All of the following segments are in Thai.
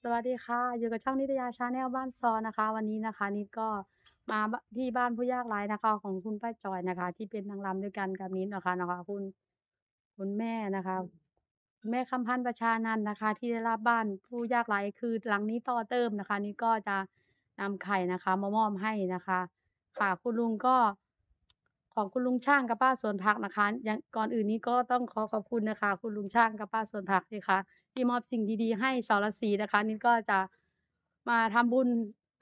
สวัสดีค่ะ อยู่กับช่องนิตยาชาแนลบ้านซอนะคะ วันนี้นะคะนิดก็มาที่บ้านผู้ยากไร้นะคะ ของคุณป้าจอยนะคะ ที่เป็นนางรำด้วยกันกับนิดนะคะนะคะคุณคุณแม่นะคะคุณแม่คำพันธ์ประชานันนะคะ ที่ได้รับบ้านผู้ยากไร้คือหลังนี้ต่อเติมนะคะนิดก็จะนำไข่นะคะมามอบให้นะคะ ค่ะคุณลุงก็ของคุณลุงช่างกับป้าสวนผักนะคะ อย่างก่อนอื่นนี้ก็ต้องขอขอบคุณนะคะ คุณลุงช่างกับป้าสวนผักนะคะ ที่มอบสิ่งดีๆ ให้สรศรีนะคะนี่ก็จะมาทำบุญ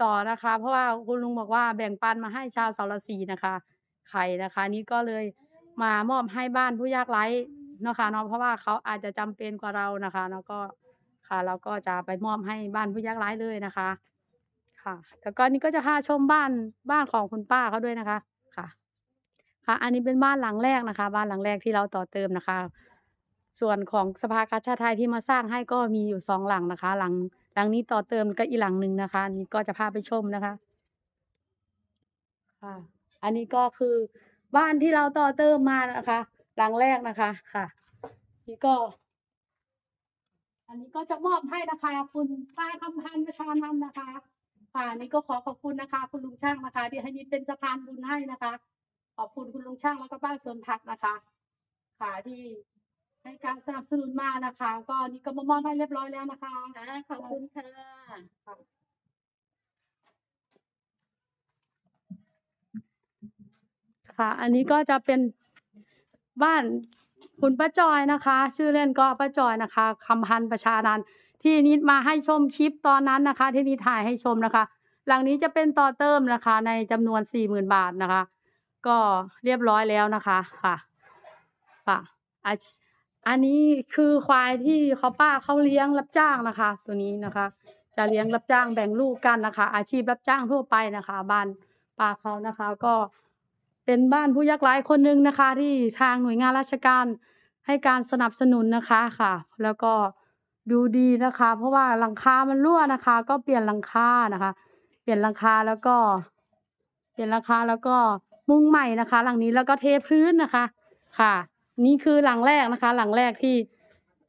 ต่อนะคะ เพราะว่าคุณลุงบอกว่าแบ่งปันมาให้ชาวสรศรีนะคะไข่นะคะ นี่ก็เลยมามอบให้บ้านผู้ยากไร้นะคะเนาะเพราะว่าเขาอาจจะจำเป็นกว่าเรานะคะแล้วก็ค่ะเราก็จะไปมอบให้บ้านผู้ยากไร้เลยนะคะ ค่ะแล้วก็นี่ก็จะพาชมบ้านบ้านของคุณป้าเขาด้วยนะคะค่ะ ค่ะ อันนี้เป็นบ้านหลังแรกนะคะ บ้านหลังแรกที่เราต่อเติมนะคะ ส่วนของสภากาชาติไทยที่มาสร้างให้ก็มีอยู่สองหลังนะคะ หลังหลังนี้ต่อเติมก็อีหลังหนึ่งนะคะ นี่ก็จะพาไปชมนะคะค่ะอันนี้ก็คือบ้านที่เราต่อเติมมานะคะ หลังแรกนะคะค่ะ นี่ก็ อันนี้ก็จะมอบให้นะคะคุณป้าคำพันธ์ประชานันนะคะค่ะนี่ก็ขอขอบคุณนะคะ คุณลุงช่างนะคะที่ให้นิดเป็นสะพานบุญให้นะคะ ขอบคุณคุณลุงช่างแล้วก็ป้าสวนผักนะคะ ค่ะที่ ให้การสนับสนุนมานะคะ ก็นี่ก็มามอบให้เรียบร้อยแล้วนะคะ ค่ะขอบคุณค่ะค่ะ อันนี้ก็จะเป็นบ้านคุณป้าจอยนะคะ ชื่อเล่นก็ป้าจอยนะคะคำพันธ์ประชานันท์ที่นิดมาให้ชมคลิปตอนนั้นนะคะ ที่นิดถ่ายให้ชมนะคะ หลังนี้จะเป็นต่อเติมนะคะ ในจำนวนสี่หมื่นบาทนะคะ ก็เรียบร้อยแล้วนะคะค่ะค่ะอาช อันนี้คือควายที่เขาป้าเขาเลี้ยงรับจ้างนะคะ ตัวนี้นะคะ จะเลี้ยงรับจ้างแบ่งลูกกันนะคะ อาชีพรับจ้างทั่วไปนะคะ บ้านป้าเขานะคะ ก็เป็นบ้านผู้ยากไร้คนหนึ่งนะคะ ที่ทางหน่วยงานราชการให้การสนับสนุนนะคะค่ะ แล้วก็ดูดีนะคะ เพราะว่าหลังคา มันรั่วนะคะ ก็เปลี่ยนหลังคานะคะ เปลี่ยนหลังคาแล้วก็ เปลี่ยนหลังคาแล้วก็มุงใหม่นะคะ หลังนี้แล้วก็เทพื้นนะคะ ค่ะ นี่คือหลังแรกนะคะ หลังแรกที่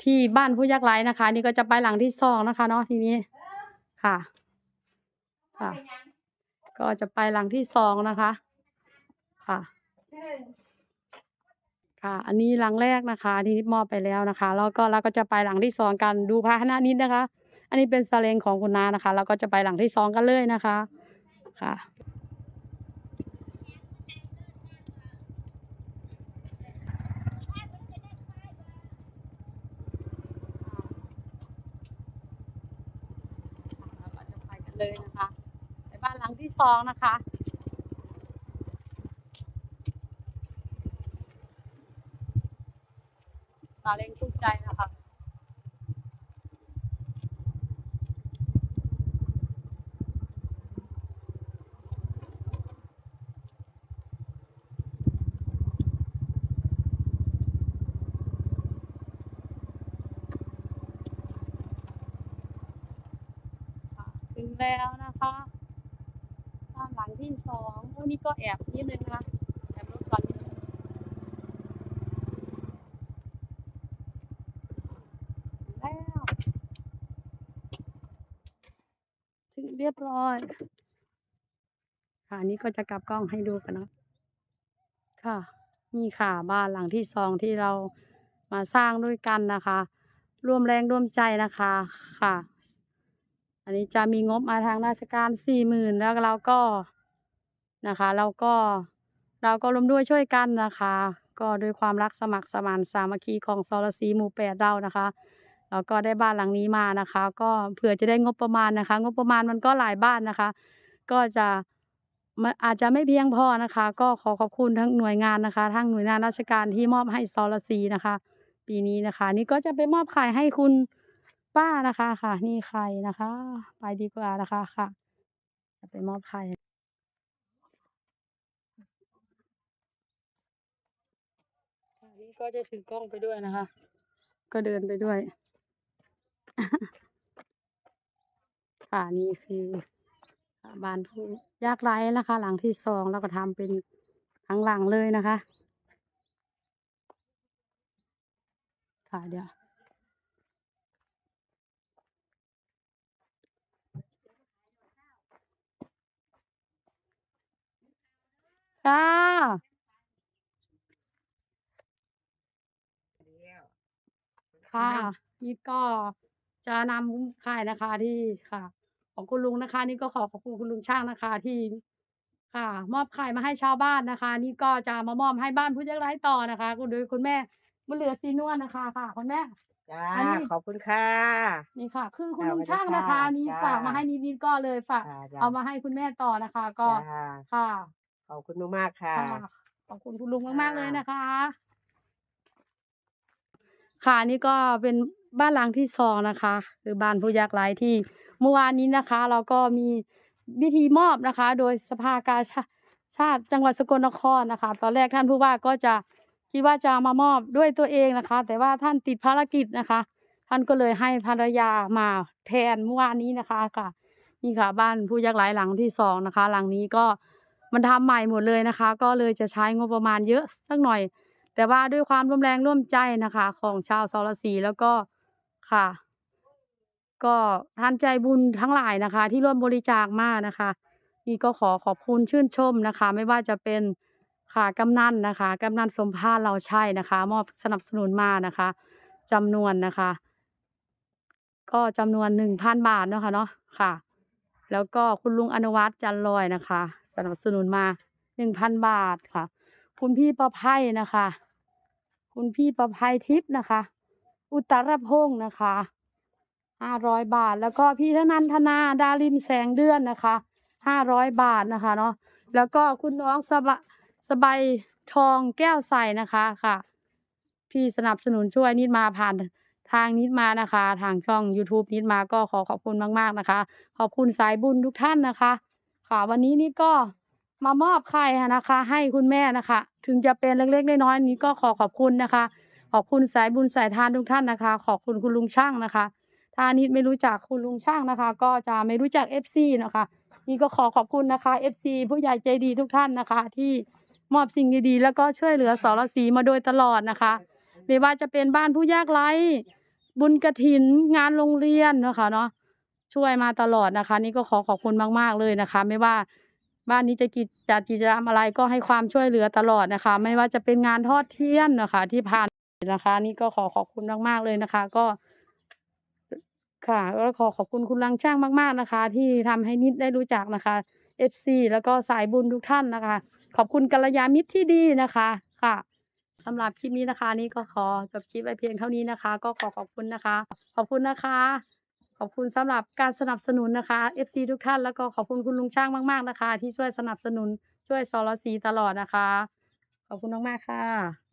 ที่บ้านผู้ยากไร้นะคะ นี่ก็จะไปหลังที่สองนะคะเนาะทีนี้ค่ะ ค่ะ ก็จะไปหลังที่สองนะคะ ค่ะ ค่ะ อันนี้หลังแรกนะคะ ที่นิดมอบไปแล้วนะคะ แล้วก็เราก็จะไปหลังที่สองกันดูพาหนะนิดนะคะ อันนี้เป็นซาเลงของคุณนานะคะ เราก็จะไปหลังที่สองกันเลยนะคะ ค่ะ เราก็จะไปกัน เลยนะคะไปบ้านหลังที่สองนะคะซาเล้งทุกใจนะคะ งแล้วนะคะบ้านหลังที่สองวันนี้ก็แอบนิดนึงนะคะแอบรถก่อนนิดนึงแล้วถึงเรียบร้อย ค่ะอันนี้ก็จะกลับกล้องให้ดูกันนะค่ะนี่ค่ะบ้านหลังที่สองที่เรามาสร้างด้วยกันนะคะ ร่วมแรงร่วมใจนะคะค่ะ อันนี้จะมีงบมาทางราชการสี่หมื่นแล้วเราก็นะคะ เราก็เราก็ร่วมด้วยช่วยกันนะคะ ก็ด้วยความรักสมัครสมานสามัคคีของสรสีหมู่แปดเรานะคะเราก็ได้บ้านหลังนี้มานะคะ ก็เผื่อจะได้งบประมาณนะคะ งบประมาณมันก็หลายบ้านนะคะ ก็จะมันอาจจะไม่เพียงพอนะคะ ก็ขอขอบคุณทั้งหน่วยงานนะคะทั้งหน่วยงานราชการที่มอบให้สรสีนะคะ ปีนี้นะคะ นี่ก็จะไปมอบไข่ให้คุณ ป้านะคะค่ะ นี่ไข่นะคะ ไปดีกว่านะคะค่ะจะไปมอบไข่ค่ะนี่ก็จะถือกล้องไปด้วยนะคะ ก็เดินไปด้วย ค่ะนี่คือ บ้านผู้ยากไร้นะคะ หลังที่สองแล้วก็ทำเป็นทั้งหลังเลยนะคะ ค่ะเดี๋ยว ค่ะค่ะนี่ก็จะนำไข่นะคะที่ค่ะ ของคุณลุงนะคะ นี่ก็ขอขอบคุณคุณลุงช่างนะคะ ที่ ค่ะ มอบไข่มาให้ชาวบ้านนะคะ นี่ก็จะมามอบให้บ้านผู้ยากไร้ต่อนะคะ คุณโดยคุณแม่บุญเหลือศรีนวลนะคะ ค่ะคุณแม่ จ้า อันนี้ ขอบคุณค่ะ นี่ค่ะ คือคุณจ้าลุงสวัสดีช่างนะคะค่ะนี่จ้าฝากมาให้นิดนิดๆก็เลยฝาก จ้าจ้าเอามาให้คุณแม่ต่อนะคะ ก็จ้า ค่ะ ขอบคุณมากๆค่ะ ค่ะขอบคุณคุณลุงมากๆเลยนะคะ ค่ะนี่ก็เป็นบ้านหลังที่สองนะคะ คือบ้านผู้ยากไร้ที่เมื่อวานนี้นะคะ เราก็มีพิธีมอบนะคะ โดยสภากาชาติจังหวัดสกลนครนะคะ ตอนแรกท่านผู้ว่าก็จะคิดว่าจะมามอบด้วยตัวเองนะคะ แต่ว่าท่านติดภารกิจนะคะ ท่านก็เลยให้ภรรยามาแทนเมื่อวานนี้นะคะค่ะ นี่ค่ะ บ้านผู้ยากไร้หลังที่สองนะคะ หลังนี้ก็ มันทำใหม่หมดเลยนะคะ ก็เลยจะใช้งบประมาณเยอะสักหน่อย แต่ว่าด้วยความร่วมแรงร่วมใจนะคะ ของชาวสรศรีแล้วก็ค่ะ ก็ท่านใจบุญทั้งหลายนะคะ ที่ร่วมบริจาคมานะคะ นี่ก็ขอขอบคุณชื่นชมนะคะ ไม่ว่าจะเป็นค่ะกำนันนะคะกำนันสมภารเราใช่นะคะ มอบสนับสนุนมานะคะจำนวนนะคะ ก็จำนวนหนึ่งพันบาทเนาะค่ะเนาะค่ะ แล้วก็คุณลุงอนุวัฒน์จันลอยนะคะ สนับสนุนมาหนึ่งพันบาทค่ะ คุณพี่ประไพนะคะ คุณพี่ประไพทิพย์นะคะ อุตรพงศ์นะคะห้าร้อยบาท แล้วก็พี่ธนันทนาดารินแสงเดือนนะคะห้าร้อยบาทนะคะเนาะแล้วก็คุณน้องสบสบายทองแก้วใสนะคะค่ะ ที่สนับสนุนช่วยนิดมาผ่าน ทางนิดมานะคะ ทางช่อง YouTube นิดมาก็ขอขอบคุณมาก ๆ นะคะ ขอบคุณสายบุญทุกท่านนะคะ ค่ะวันนี้นิดก็มามอบไข่นะคะ ให้คุณแม่นะคะ ถึงจะเป็นเล็กๆน้อยๆนี้ก็ขอขอบคุณนะคะ ขอบคุณสายบุญสายทานทุกท่านนะคะ ขอบคุณคุณลุงช่างนะคะ ถ้านิดไม่รู้จักคุณลุงช่างนะคะ ก็จะไม่รู้จัก FC นะคะ นี่ก็ขอขอบคุณนะคะ FC ผู้ใหญ่ใจดีทุกท่านนะคะ ที่มอบสิ่งดีๆ แล้วก็ช่วยเหลือสรศีมาโดยตลอดนะคะ ไม่ว่าจะเป็นบ้านผู้ยากไร้บุญกระถินงานโรงเรียนนะคะเนาะช่วยมาตลอดนะคะ นี่ก็ขอขอบคุณมาก ๆ เลยนะคะ ไม่ว่าบ้านนี้จะกิจจัดกิจกรรมอะไรก็ให้ความช่วยเหลือตลอดนะคะ ไม่ว่าจะเป็นงานทอดเทียนนะคะ ที่ผ่านนะคะ นี่ก็ขอขอบคุณมาก ๆ เลยนะคะ ก็ ค่ะก็ขอขอบคุณคุณลังช่างมาก ๆนะคะ ที่ทำให้นิดได้รู้จักนะคะ FC แล้วก็สายบุญทุกท่านนะคะ ขอบคุณกัลยาณมิตรที่ดีนะคะค่ะ สำหรับคลิปนี้นะคะ นี่ก็ขอจบคลิปไว้เพียงเท่านี้นะคะ ก็ขอขอบคุณนะคะ ขอบคุณนะคะ ขอบคุณสำหรับการสนับสนุนนะคะ FC ทุกท่านแล้วก็ขอบคุณคุณลุงช่างมาก ๆนะคะ ที่ช่วยสนับสนุนช่วยสรสีตลอดนะคะ ขอบคุณมากๆค่ะ